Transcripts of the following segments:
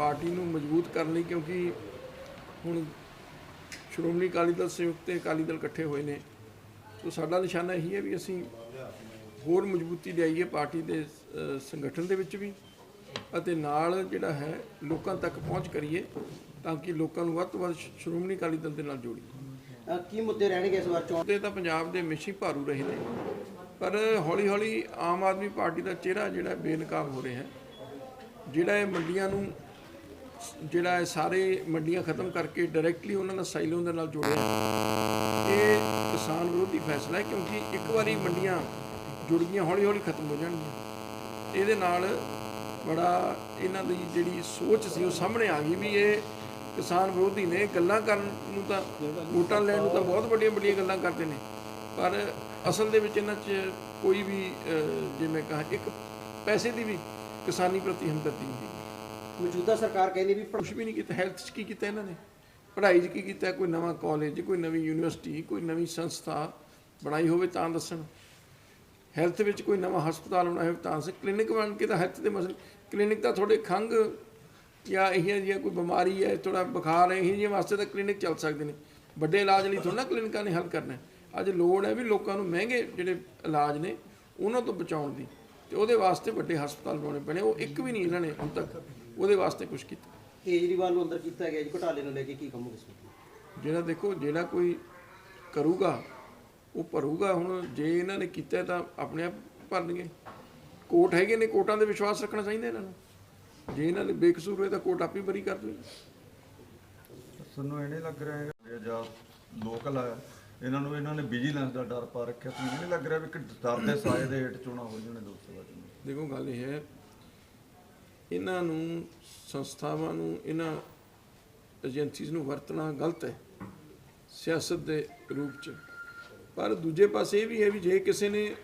ਮਜ਼ਬੂਤ ਕਰਨ ਲਈ ਕਿਉਂਕਿ ਹੁਣ ਸ਼੍ਰੋਮਣੀ ਅਕਾਲੀ ਦਲ ਸੰਯੁਕਤ ਤੇ ਅਕਾਲੀ ਦਲ ਇਕੱਠੇ ਹੋਏ ਨੇ ਸੋ ਸਾਡਾ ਨਿਸ਼ਾਨਾ ਇਹੀ ਹੈ ਵੀ ਅਸੀਂ ਹੋਰ ਮਜ਼ਬੂਤੀ ਲਿਆਈਏ ਪਾਰਟੀ ਦੇ ਸੰਗਠਨ ਦੇ ਵਿੱਚ ਵੀ ਅਤੇ ਨਾਲ ਜਿਹੜਾ ਹੈ ਲੋਕਾਂ ਤੱਕ ਪਹੁੰਚ ਕਰੀਏ ਤਾਂ ਕਿ ਲੋਕਾਂ ਨੂੰ ਵੱਧ ਤੋਂ ਵੱਧ ਸ਼੍ਰੋਮਣੀ ਅਕਾਲੀ ਦਲ ਦੇ ਨਾਲ ਜੋੜੀਏ। ਕੀ ਮੁੱਦੇ ਰਹਿਣਗੇ ਇਸ ਵਾਰ ਚੋਣ? ਤੇ ਤਾਂ ਪੰਜਾਬ ਦੇ ਮਿਸ਼ੀ ਭਾਰੂ ਰਹੇ ਨੇ ਪਰ ਹੌਲੀ ਹੌਲੀ ਆਮ ਆਦਮੀ ਪਾਰਟੀ ਦਾ ਚਿਹਰਾ ਜਿਹੜਾ ਬੇਨਕਾਬ ਹੋ ਰਿਹਾ ਹੈ ਜਿਹੜਾ ਇਹ ਮੰਡੀਆਂ ਨੂੰ ਜਿਹੜਾ ਹੈ ਸਾਰੇ ਮੰਡੀਆਂ ਖਤਮ ਕਰਕੇ ਡਾਇਰੈਕਟਲੀ ਉਹਨਾਂ ਨਾਲ ਸਾਈਲੋਂ ਦੇ ਨਾਲ ਜੋੜਿਆ ਇਹ ਕਿਸਾਨ ਵਿਰੋਧੀ ਫੈਸਲਾ ਹੈ ਕਿਉਂਕਿ ਇੱਕ ਵਾਰੀ ਮੰਡੀਆਂ ਜੁੜ ਗਈਆਂ ਹੌਲੀ ਹੌਲੀ ਖਤਮ ਹੋ ਜਾਣਗੀਆਂ। ਇਹਦੇ ਨਾਲ ਬੜਾ ਇਹਨਾਂ ਦੀ ਜਿਹੜੀ ਸੋਚ ਸੀ ਉਹ ਸਾਹਮਣੇ ਆ ਗਈ ਵੀ ਇਹ ਕਿਸਾਨ ਵਿਰੋਧੀ ਨੇ ਗੱਲਾਂ ਕਰਨ ਨੂੰ ਤਾਂ ਵੋਟਾਂ ਲੈਣ ਨੂੰ ਤਾਂ ਬਹੁਤ ਵੱਡੀਆਂ ਵੱਡੀਆਂ ਗੱਲਾਂ ਕਰਦੇ ਨੇ। ਪਰ ਅਸਲ ਦੇ ਵਿੱਚ ਇਹਨਾਂ 'ਚ ਕੋਈ ਵੀ ਅਹ, ਜੇ ਮੈਂ ਕਹਾਂ ਇੱਕ ਪੈਸੇ ਦੀ ਵੀ ਕਿਸਾਨੀ ਪ੍ਰਤੀ ਹਮਦਰਦੀ ਨਹੀਂ। ਮੌਜੂਦਾ ਸਰਕਾਰ ਕਹਿੰਦੀ ਵੀ ਕੁਛ ਵੀ ਨਹੀਂ ਕੀਤਾ ਹੈਲਥ 'ਚ ਕੀ ਕੀਤਾ ਇਹਨਾਂ ਨੇ? ਪੜ੍ਹਾਈ 'ਚ ਕੀ ਕੀਤਾ? ਕੋਈ ਨਵਾਂ ਕਾਲਜ ਕੋਈ ਨਵੀਂ ਯੂਨੀਵਰਸਿਟੀ ਕੋਈ ਨਵੀਂ ਸੰਸਥਾ ਬਣਾਈ ਹੋਵੇ ਤਾਂ ਦੱਸਣ। ਹੈਲਥ ਵਿੱਚ ਕੋਈ ਨਵਾਂ ਹਸਪਤਾਲ ਬਣਾਇਆ ਹੋਵੇ ਤਾਂ ਸੇ ਕਲੀਨਿਕ ਬਣ ਕੇ ਤਾਂ ਹੈਲਥ ਦੇ ਮਸਲੇ ਕਲੀਨਿਕ ਤਾਂ ਤੁਹਾਡੇ ਖੰਗ ਜਾਂ ਇਹੀਆਂ ਜਿਹੀਆਂ ਕੋਈ ਬਿਮਾਰੀ ਹੈ ਥੋੜਾ ਬੁਖਾਰ ਹੈ ਇਹੀਆਂ ਜਿਹੀਆਂ ਵਾਸਤੇ ਤਾਂ ਕਲੀਨਿਕ ਚੱਲ ਸਕਦੇ ਨੇ। ਵੱਡੇ ਇਲਾਜ ਲਈ ਥੋੜਾ ਕਲੀਨਿਕਾਂ ਨੇ ਹੱਲ ਕਰਨਾ। ਅੱਜ ਲੋੜ ਹੈ ਵੀ ਲੋਕਾਂ ਨੂੰ ਮਹਿੰਗੇ ਜਿਹੜੇ ਇਲਾਜ ਨੇ, ਉਹਨਾਂ ਤੋਂ ਬਚਾਉਣ ਦੀ। ਤੇ ਉਹਦੇ ਵਾਸਤੇ ਵੱਡੇ ਹਸਪਤਾਲ ਬਣਾਉਣੇ ਪੈਣੇ। ਉਹ ਇੱਕ ਵੀ ਨਹੀਂ ਇਹਨਾਂ ਨੇ ਹੁਣ ਤੱਕ। ਉਹਦੇ ਵਾਸਤੇ ਕੁਝ ਕੀਤਾ। ਕੇਜਰੀਵਾਲ ਨੂੰ ਅੰਦਰ ਕੀਤਾ ਗਿਆ ਜੀ ਘੁਟਾਲੇ ਨੂੰ ਲੈ ਕੇ ਕੀ ਕਹੋਗੇ ਵਿੱਚ ਜਿਹੜਾ ਦੇਖੋ ਜਿਹੜਾ ਕੋਈ ਕਰੂਗਾ ਉਹ ਭਰੂਗਾ। ਹੁਣ ਜੇ ਇਹਨਾਂ ਨੇ ਕੀਤਾ ਤਾਂ ਆਪਣੇ ਆਪ ਭਰਨਗੇ। ਕੋਰਟ ਹੈਗੇ ਨੇ ਕੋਰਟਾਂ ਦੇ ਵਿਸ਼ਵਾਸ ਰੱਖਣਾ ਚਾਹੀਦਾ ਇਹਨਾਂ ਨੂੰ। ਜੇ ਇਹਨਾਂ ਨੇ ਬੇਕਸੂਰ ਹੋਏ ਤਾਂ ਕੋਰਟ ਆਪੇ ਬਰੀ ਕਰ ਦੇਵੇ। ਸਾਨੂੰ ਇਹ ਨਹੀਂ ਲੱਗ ਰਿਹਾ ਹੈਗਾ ਇਹ ਜਾਂ ਲੋਕਲ ਹੈ ਇਹਨਾਂ ਨੂੰ ਇਹਨਾਂ ਨੇ ਵਿਜੀਲੈਂਸ ਦਾ ਡਰ ਪਾ ਰੱਖਿਆ। ਤੁਹਾਨੂੰ ਨਹੀਂ ਲੱਗ ਰਿਹਾ ਵੀ ਕਿ ਡਰ ਦੇ ਸਾਏ ਦੇ ਹੇਠ ਚੋਣਾਂ ਹੋ ਜਾਣ ਲੋਕ ਸਭਾ ਚੋਣਾਂ। ਦੇਖੋ ਗੱਲ ਇਹ ਹੈ ਇਹਨਾਂ ਨੂੰ, ਸੰਸਥਾਵਾਂ ਨੂੰ, ਇਹਨਾਂ ਏਜੰਸੀਜ਼ ਨੂੰ ਵਰਤਣਾ ਗਲਤ ਹੈ, ਸਿਆਸਤ ਦੇ ਰੂਪ 'ਚ। ਪਰ ਦੂਜੇ ਪਾਸੇ ਇਹ ਵੀ ਹੈ ਵੀ ਜੇ ਕਿਸੇ ਨੇ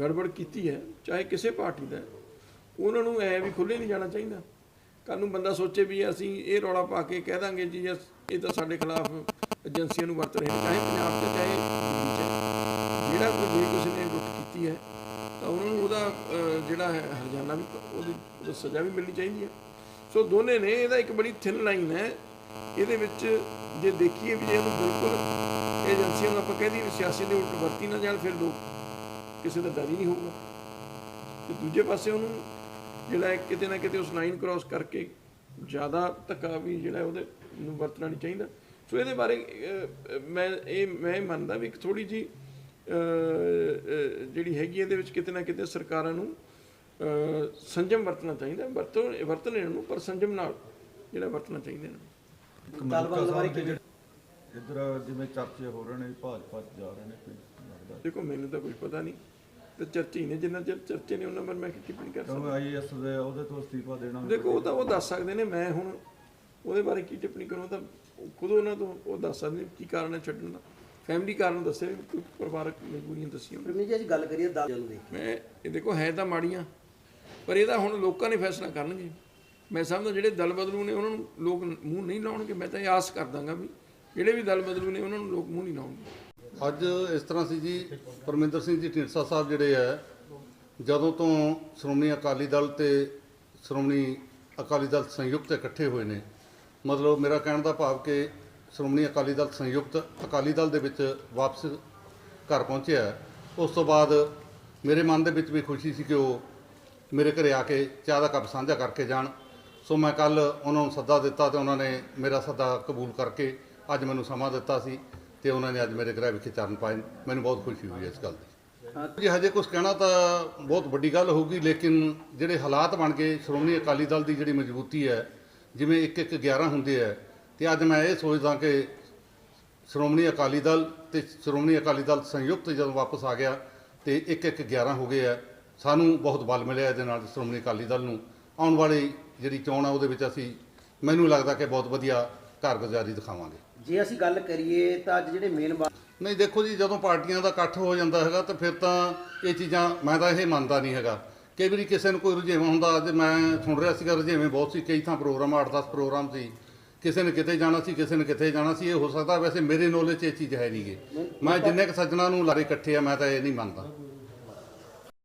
ਗੜਬੜ ਕੀਤੀ ਹੈ, ਚਾਹੇ ਕਿਸੇ ਪਾਰਟੀ ਦਾ ਉਹਨਾਂ ਨੂੰ ਐ ਵੀ ਖੁੱਲੇ ਨਹੀਂ ਜਾਣਾ ਚਾਹੀਦਾ। ਕੱਲ ਨੂੰ ਬੰਦਾ ਸੋਚੇ ਵੀ ਅਸੀਂ ਇਹ ਰੌਲਾ ਪਾ ਕੇ ਕਹਿ ਦਾਂਗੇ ਜੀ, ਇਹ ਤਾਂ ਸਾਡੇ ਖਿਲਾਫ ਏਜੰਸੀਆਂ ਨੂੰ ਵਰਤ ਰਹੇ ਚਾਹੇ ਪੰਜਾਬ 'ਚ, ਚਾਹੇ ਜਿਹੜਾ ਕੋਈ, ਜੇ ਕਿਸੇ ਨੇ ਲੁੱਟ ਕੀਤੀ ਹੈ ਤਾਂ ਉਹਨਾਂ ਨੂੰ ਉਹਦਾ ਜਿਹੜਾ ਹੈ ਹਰਜਾਨਾ ਵੀ, ਉਹਦੀ ਉਹਦੀ ਸਜ਼ਾ ਵੀ ਮਿਲਣੀ ਚਾਹੀਦੀ ਹੈ। ਸੋ ਦੋਨੇ ਨੇ ਇਹਦਾ ਇੱਕ ਬੜੀ ਥਿਨ ਲਾਈਨ ਹੈ। ਇਹਦੇ ਵਿੱਚ ਜੇ ਦੇਖੀਏ ਵੀ ਇਹਨੂੰ ਬਿਲਕੁਲ ਏਜੰਸੀਆਂ ਨੂੰ ਆਪਾਂ ਕਹਿੰਦੀ ਸਿਆਸੀ ਦੇ ਉਲਟ ਵਰਤੀ ਨਾ ਜਾਣ, ਫਿਰ ਲੋਕ ਕਿਸੇ ਦਾ ਡਰ ਹੀ ਨਹੀਂ ਹੋਊਗਾ। ਤੇ ਦੂਜੇ ਪਾਸੇ ਉਹਨੂੰ ਜਿਹੜਾ ਕਿਤੇ ਨਾ ਕਿਤੇ ਉਸ ਲਾਈਨ ਕ੍ਰਾਸ ਕਰਕੇ ਜ਼ਿਆਦਾ ਧੱਕਾ ਵੀ ਜਿਹੜਾ ਉਹਦੇ ਨੂੰ ਵਰਤਣਾ ਨਹੀਂ ਚਾਹੀਦਾ। ਸੋ ਇਹਦੇ ਬਾਰੇ ਮੈਂ ਇਹ, ਮੈਂ ਮੰਨਦਾ ਵੀ ਇੱਕ ਥੋੜੀ ਜੀ ਜਿਹੜੀ ਹੈਗੀ ਇਹਦੇ ਵਿੱਚ ਕਿਤੇ ਨਾ ਕਿਤੇ ਸਰਕਾਰਾਂ ਨੂੰ ਸੰਜਮ ਵਰਤਣਾ ਚਾਹੀਦਾ ਵਰਤੋ ਵਰਤਣ ਇਹਨਾਂ ਨੂੰ ਪਰ ਸੰਜਮ ਨਾਲ ਜਿਹੜਾ ਵਰਤਣਾ ਚਾਹੀਦਾ ਇਹਨਾਂ ਨੂੰ। ਤਾਲਬਾਨ ਬਾਰੇ ਇੱਧਰ ਜਿਵੇਂ ਚਰਚੇ ਹੋ ਰਹੇ ਨੇ ਭਾਜਪਾ 'ਚ ਜਾ ਰਹੇ ਨੇ ਕੋਈ ਲੱਗਦਾ? ਦੇਖੋ ਮੈਨੂੰ ਤਾਂ ਕੁਝ ਪਤਾ ਨਹੀਂ। ਤੇ ਚਰਚੇ ਨੇ ਜਿੰਨਾ ਚਿਰ ਚਰਚੇ ਨੇ ਉਹਨਾਂ ਪਰ ਮੈਂ ਕੀ ਟਿੱਪਣੀ ਕਰ ਸਕਦਾ? ਆਈਐਸ ਦੇ ਉਹਦੇ ਤੋਂ ਅਸਤੀਫਾ ਦੇਣਾ ਦੇਖੋ ਉਹ ਤਾਂ ਉਹ ਦੱਸ ਸਕਦੇ ਨੇ ਮੈਂ ਹੁਣ ਉਹਦੇ ਬਾਰੇ ਕੀ ਟਿੱਪਣੀ ਕਰੂੰ ਤਾਂ ਖੁਦ ਉਹਨਾਂ ਤੋਂ ਉਹ ਦੱਸ ਸਕਦੇ ਕੀ ਕਾਰਨ ਹੈ ਛੱਡਣ ਦਾ। ਫੈਮਿਲੀ ਕਾਰਨ ਦੱਸੇ ਕੋਈ ਪਰਿਵਾਰਕ ਮਜਬੂਰੀਆਂ ਦੱਸੀਆਂ ਹੋਣ। ਪ੍ਰਮੀ ਜੀ ਅੱਜ ਗੱਲ ਕਰੀਏ ਦਾਲ ਨੂੰ ਦੇਖ ਮੈਂ ਇਹ ਦੇਖੋ ਹੈ ਤਾਂ ਮਾੜੀਆਂ ਪਰ ਇਹਦਾ ਹੁਣ ਲੋਕਾਂ ਨੇ ਫੈਸਲਾ ਕਰਨਗੇ। ਮੈਂ ਸਮਝਦਾ ਜਿਹੜੇ ਦਲ ਬਦਲੂ ਨੇ ਉਹਨਾਂ ਨੂੰ ਲੋਕ ਮੂੰਹ ਨਹੀਂ ਲਾਉਣਗੇ। ਮੈਂ ਤਾਂ ਇਹ ਆਸ ਕਰ ਦਾਂਗਾ ਵੀ ਜਿਹੜੇ ਵੀ ਦਲ ਬਦਲੂ ਨੇ ਉਹਨਾਂ ਨੂੰ ਲੋਕ ਮੂੰਹ ਨਹੀਂ ਲਾਉਣਗੇ। ਅੱਜ ਇਸ ਤਰ੍ਹਾਂ ਸੀ ਜੀ ਪਰਮਿੰਦਰ ਸਿੰਘ ਜੀ ਢੀਂਡਸਾ ਸਾਹਿਬ ਜਿਹੜੇ ਆ ਜਦੋਂ ਤੋਂ ਸ਼੍ਰੋਮਣੀ ਅਕਾਲੀ ਦਲ ਤੇ ਸ਼੍ਰੋਮਣੀ ਅਕਾਲੀ ਦਲ ਸੰਯੁਕਤ ਇਕੱਠੇ ਹੋਏ ਨੇ ਮਤਲਬ ਮੇਰਾ ਕਹਿਣ ਦਾ ਭਾਵ ਕਿ ਸ਼੍ਰੋਮਣੀ ਅਕਾਲੀ ਦਲ ਸੰਯੁਕਤ ਅਕਾਲੀ ਦਲ ਦੇ ਵਿੱਚ ਵਾਪਸ ਘਰ ਪਹੁੰਚਿਆ ਉਸ ਤੋਂ ਬਾਅਦ ਮੇਰੇ ਮਨ ਦੇ ਵਿੱਚ ਵੀ ਖੁਸ਼ੀ ਸੀ ਕਿ ਉਹ ਮੇਰੇ ਘਰੇ ਆ ਕੇ ਚਾਹ ਦਾ ਕੱਪ ਸਾਂਝਾ ਕਰਕੇ ਜਾਣ। ਸੋ ਮੈਂ ਕੱਲ ਉਹਨਾਂ ਨੂੰ ਸੱਦਾ ਦਿੱਤਾ ਤੇ ਉਹਨਾਂ ਨੇ ਮੇਰਾ ਸੱਦਾ ਕਬੂਲ ਕਰਕੇ ਅੱਜ ਮੈਨੂੰ ਸਮਾਂ ਦਿੱਤਾ ਸੀ ਤੇ ਉਹਨਾਂ ਨੇ ਅੱਜ ਮੇਰੇ ਗ੍ਰਹਿ ਵਿਖੇ ਚਰਨ ਪਾਏ। ਮੈਨੂੰ ਬਹੁਤ ਖੁਸ਼ੀ ਹੋਈ ਇਸ ਗੱਲ ਦੀ। ਜੀ, ਹਜੇ ਕੁਝ ਕਹਿਣਾ ਤਾਂ ਬਹੁਤ ਵੱਡੀ ਗੱਲ ਹੋਊਗੀ, ਲੇਕਿਨ ਜਿਹੜੇ ਹਾਲਾਤ ਬਣ ਗਏ ਸ਼੍ਰੋਮਣੀ ਅਕਾਲੀ ਦਲ ਦੀ ਜਿਹੜੀ ਮਜ਼ਬੂਤੀ ਹੈ, ਜਿਵੇਂ ਇੱਕ ਇੱਕ 11 ਹੁੰਦੇ ਆ ਤੇ ਅੱਜ ਮੈਂ ਇਹ ਸੋਚਦਾ ਕਿ ਸ਼੍ਰੋਮਣੀ ਅਕਾਲੀ ਦਲ ਤੇ ਸ਼੍ਰੋਮਣੀ ਅਕਾਲੀ ਦਲ ਸੰਯੁਕਤ ਜਦੋਂ ਵਾਪਸ ਆ ਗਿਆ ਤੇ ਇੱਕ ਇੱਕ 11 ਹੋ ਗਏ ਆ ਸਾਨੂੰ ਬਹੁਤ ਬਲ ਮਿਲਿਆ ਇਹਦੇ ਨਾਲ ਸ਼੍ਰੋਮਣੀ ਅਕਾਲੀ ਦਲ ਨੂੰ। ਆਉਣ ਵਾਲੀ ਜਿਹੜੀ ਚੋਣ ਆ ਉਹਦੇ ਵਿੱਚ ਅਸੀਂ ਮੈਨੂੰ ਲੱਗਦਾ ਕਿ ਬਹੁਤ ਵਧੀਆ ਕਾਰਗੁਜ਼ਾਰੀ ਦਿਖਾਵਾਂਗੇ। ਜੇ ਅਸੀਂ ਗੱਲ ਕਰੀਏ ਤਾਂ ਅੱਜ ਜਿਹੜੇ ਮੇਨ ਨਹੀਂ ਦੇਖੋ ਜੀ ਜਦੋਂ ਪਾਰਟੀਆਂ ਦਾ ਇਕੱਠ ਹੋ ਜਾਂਦਾ ਹੈਗਾ ਤਾਂ ਫਿਰ ਤਾਂ ਇਹ ਚੀਜ਼ਾਂ ਮੈਂ ਤਾਂ ਇਹ ਮੰਨਦਾ ਨਹੀਂ ਹੈਗਾ। ਕਈ ਵਾਰੀ ਕਿਸੇ ਨੂੰ ਕੋਈ ਰੁਝੇਵਾਂ ਹੁੰਦਾ ਅੱਜ ਮੈਂ ਸੁਣ ਰਿਹਾ ਸੀਗਾ ਰੁਝੇਵੇਂ ਬਹੁਤ ਸੀ ਕਈ ਥਾਂ ਪ੍ਰੋਗਰਾਮ 8-10 ਪ੍ਰੋਗਰਾਮ ਸੀ। ਕਿਸੇ ਨੇ ਕਿਤੇ ਜਾਣਾ ਸੀ ਕਿਸੇ ਨੇ ਕਿਤੇ ਜਾਣਾ ਸੀ ਇਹ ਹੋ ਸਕਦਾ ਵੈਸੇ ਮੇਰੇ ਨੌਲੇਜ 'ਚ ਇਹ ਚੀਜ਼ ਹੈ ਨਹੀਂਗੀ ਮੈਂ ਜਿੰਨੇ ਕੁ ਸੱਜਣਾ ਨੂੰ ਲਾਰੇ ਇਕੱਠੇ ਆ ਮੈਂ ਤਾਂ ਇਹ ਨਹੀਂ ਮੰਨਦਾ।